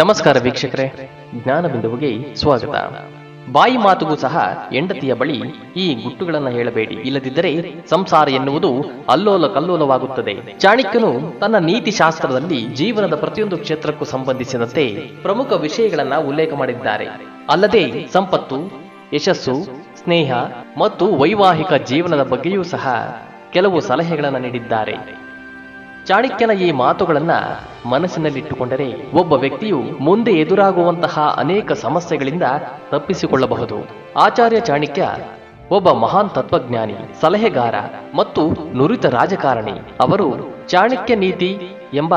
ನಮಸ್ಕಾರ ವೀಕ್ಷಕರೇ. ಜ್ಞಾನ ಬಿಂದುವಿಗೆ ಸ್ವಾಗತ. ಬಾಯಿ ಮಾತುಗೂ ಸಹ ಹೆಂಡತಿಯ ಬಳಿ ಈ ಗುಟ್ಟುಗಳನ್ನು ಹೇಳಬೇಡಿ. ಇಲ್ಲದಿದ್ದರೆ ಸಂಸಾರ ಎನ್ನುವುದು ಅಲ್ಲೋಲ ಕಲ್ಲೋಲವಾಗುತ್ತದೆ. ಚಾಣಕ್ಯನು ತನ್ನ ನೀತಿ ಶಾಸ್ತ್ರದಲ್ಲಿ ಜೀವನದ ಪ್ರತಿಯೊಂದು ಕ್ಷೇತ್ರಕ್ಕೂ ಸಂಬಂಧಿಸಿದಂತೆ ಪ್ರಮುಖ ವಿಷಯಗಳನ್ನ ಉಲ್ಲೇಖ ಮಾಡಿದ್ದಾರೆ. ಅಲ್ಲದೆ ಸಂಪತ್ತು, ಯಶಸ್ಸು, ಸ್ನೇಹ ಮತ್ತು ವೈವಾಹಿಕ ಜೀವನದ ಬಗ್ಗೆಯೂ ಸಹ ಕೆಲವು ಸಲಹೆಗಳನ್ನು ನೀಡಿದ್ದಾರೆ. ಚಾಣಕ್ಯನ ಈ ಮಾತುಗಳನ್ನ ಮನಸ್ಸಿನಲ್ಲಿಟ್ಟುಕೊಂಡರೆ ಒಬ್ಬ ವ್ಯಕ್ತಿಯು ಮುಂದೆ ಎದುರಾಗುವಂತಹ ಅನೇಕ ಸಮಸ್ಯೆಗಳಿಂದ ತಪ್ಪಿಸಿಕೊಳ್ಳಬಹುದು. ಆಚಾರ್ಯ ಚಾಣಕ್ಯ ಒಬ್ಬ ಮಹಾನ್ ತತ್ವಜ್ಞಾನಿ, ಸಲಹೆಗಾರ ಮತ್ತು ನುರಿತ ರಾಜಕಾರಣಿ. ಅವರು ಚಾಣಕ್ಯ ನೀತಿ ಎಂಬ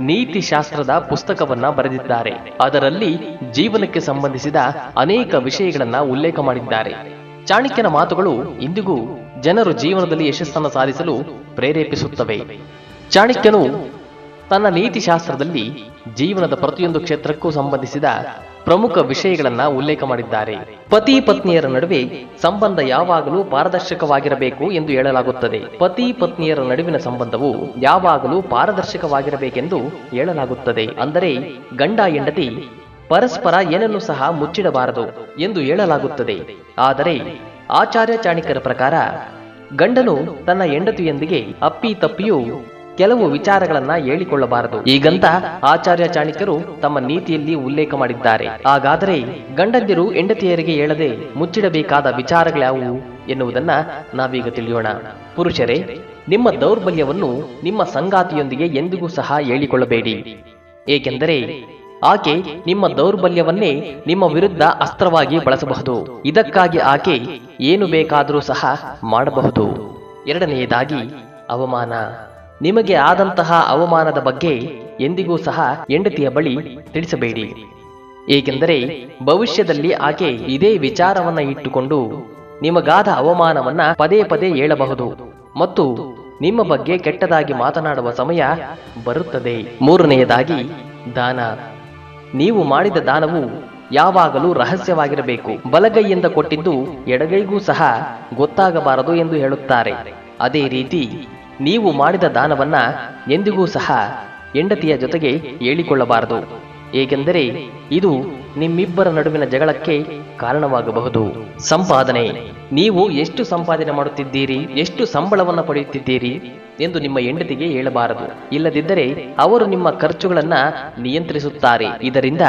ನೀತಿ ಶಾಸ್ತ್ರದ ಪುಸ್ತಕವನ್ನ ಬರೆದಿದ್ದಾರೆ. ಅದರಲ್ಲಿ ಜೀವನಕ್ಕೆ ಸಂಬಂಧಿಸಿದ ಅನೇಕ ವಿಷಯಗಳನ್ನ ಉಲ್ಲೇಖ ಮಾಡಿದ್ದಾರೆ. ಚಾಣಕ್ಯನ ಮಾತುಗಳು ಇಂದಿಗೂ ಜನರು ಜೀವನದಲ್ಲಿ ಯಶಸ್ಸನ್ನು ಸಾಧಿಸಲು ಪ್ರೇರೇಪಿಸುತ್ತವೆ. ಚಾಣಕ್ಯನು ತನ್ನ ನೀತಿಶಾಸ್ತ್ರದಲ್ಲಿ ಜೀವನದ ಪ್ರತಿಯೊಂದು ಕ್ಷೇತ್ರಕ್ಕೂ ಸಂಬಂಧಿಸಿದ ಪ್ರಮುಖ ವಿಷಯಗಳನ್ನ ಉಲ್ಲೇಖ ಮಾಡಿದ್ದಾರೆ. ಪತಿ ಪತ್ನಿಯರ ನಡುವೆ ಸಂಬಂಧ ಯಾವಾಗಲೂ ಪಾರದರ್ಶಕವಾಗಿರಬೇಕು ಎಂದು ಹೇಳಲಾಗುತ್ತದೆ. ಪತಿ ಪತ್ನಿಯರ ನಡುವಿನ ಸಂಬಂಧವು ಯಾವಾಗಲೂ ಪಾರದರ್ಶಕವಾಗಿರಬೇಕೆಂದು ಹೇಳಲಾಗುತ್ತದೆ. ಅಂದರೆ ಗಂಡ ಹೆಂಡತಿ ಪರಸ್ಪರ ಏನನ್ನು ಸಹ ಮುಚ್ಚಿಡಬಾರದು ಎಂದು ಹೇಳಲಾಗುತ್ತದೆ. ಆದರೆ ಆಚಾರ್ಯ ಚಾಣಕ್ಯರ ಪ್ರಕಾರ ಗಂಡನು ತನ್ನ ಹೆಂಡತಿಯೊಂದಿಗೆ ಅಪ್ಪಿ ತಪ್ಪಿಯೂ ಕೆಲವು ವಿಚಾರಗಳನ್ನ ಹೇಳಿಕೊಳ್ಳಬಾರದು. ಈಗಂತ ಆಚಾರ್ಯ ಚಾಣಕ್ಯರು ತಮ್ಮ ನೀತಿಯಲ್ಲಿ ಉಲ್ಲೇಖ ಮಾಡಿದ್ದಾರೆ. ಹಾಗಾದರೆ ಗಂಡಂದಿರು ಹೆಂಡತಿಯರಿಗೆ ಹೇಳದೆ ಮುಚ್ಚಿಡಬೇಕಾದ ವಿಚಾರಗಳ್ಯಾವುವು ಎನ್ನುವುದನ್ನ ನಾವೀಗ ತಿಳಿಯೋಣ. ಪುರುಷರೇ, ನಿಮ್ಮ ದೌರ್ಬಲ್ಯವನ್ನು ನಿಮ್ಮ ಸಂಗಾತಿಯೊಂದಿಗೆ ಎಂದಿಗೂ ಸಹ ಹೇಳಿಕೊಳ್ಳಬೇಡಿ. ಏಕೆಂದರೆ ಆಕೆ ನಿಮ್ಮ ದೌರ್ಬಲ್ಯವನ್ನೇ ನಿಮ್ಮ ವಿರುದ್ಧ ಅಸ್ತ್ರವಾಗಿ ಬಳಸಬಹುದು. ಇದಕ್ಕಾಗಿ ಆಕೆ ಏನು ಬೇಕಾದರೂ ಸಹ ಮಾಡಬಹುದು. ಎರಡನೆಯದಾಗಿ ಅವಮಾನ. ನಿಮಗೆ ಆದಂತಹ ಅವಮಾನದ ಬಗ್ಗೆ ಎಂದಿಗೂ ಸಹ ಹೆಂಡತಿಯ ಬಳಿ ತಿಳಿಸಬೇಡಿ. ಏಕೆಂದರೆ ಭವಿಷ್ಯದಲ್ಲಿ ಆಕೆ ಇದೇ ವಿಚಾರವನ್ನ ಇಟ್ಟುಕೊಂಡು ನಿಮಗಾದ ಅವಮಾನವನ್ನ ಪದೇ ಪದೇ ಹೇಳಬಹುದು ಮತ್ತು ನಿಮ್ಮ ಬಗ್ಗೆ ಕೆಟ್ಟದಾಗಿ ಮಾತನಾಡುವ ಸಮಯ ಬರುತ್ತದೆ. ಮೂರನೆಯದಾಗಿ ದಾನ. ನೀವು ಮಾಡಿದ ದಾನವು ಯಾವಾಗಲೂ ರಹಸ್ಯವಾಗಿರಬೇಕು. ಬಲಗೈಯಿಂದ ಕೊಟ್ಟಿದ್ದು ಎಡಗೈಗೂ ಸಹ ಗೊತ್ತಾಗಬಾರದು ಎಂದು ಹೇಳುತ್ತಾರೆ. ಅದೇ ರೀತಿ ನೀವು ಮಾಡಿದ ದಾನವನ್ನ ಎಂದಿಗೂ ಸಹ ಹೆಂಡತಿಯ ಜೊತೆಗೆ ಹೇಳಿಕೊಳ್ಳಬಾರದು. ಏಕೆಂದರೆ ಇದು ನಿಮ್ಮಿಬ್ಬರ ನಡುವಿನ ಜಗಳಕ್ಕೆ ಕಾರಣವಾಗಬಹುದು. ಸಂಪಾದನೆ, ನೀವು ಎಷ್ಟು ಸಂಪಾದನೆ ಮಾಡುತ್ತಿದ್ದೀರಿ, ಎಷ್ಟು ಸಂಬಳವನ್ನು ಪಡೆಯುತ್ತಿದ್ದೀರಿ ಎಂದು ನಿಮ್ಮ ಹೆಂಡತಿಗೆ ಹೇಳಬಾರದು. ಇಲ್ಲದಿದ್ದರೆ ಅವರು ನಿಮ್ಮ ಖರ್ಚುಗಳನ್ನ ನಿಯಂತ್ರಿಸುತ್ತಾರೆ. ಇದರಿಂದ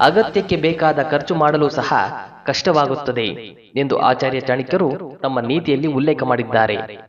ಅಗತ್ಯಕ್ಕೆ ಬೇಕಾದ ಖರ್ಚು ಮಾಡಲು ಸಹ ಕಷ್ಟವಾಗುತ್ತದೆ ಎಂದು ಆಚಾರ್ಯ ಚಾಣಕ್ಯರು ತಮ್ಮ ನೀತಿಯಲ್ಲಿ ಉಲ್ಲೇಖ ಮಾಡಿದ್ದಾರೆ.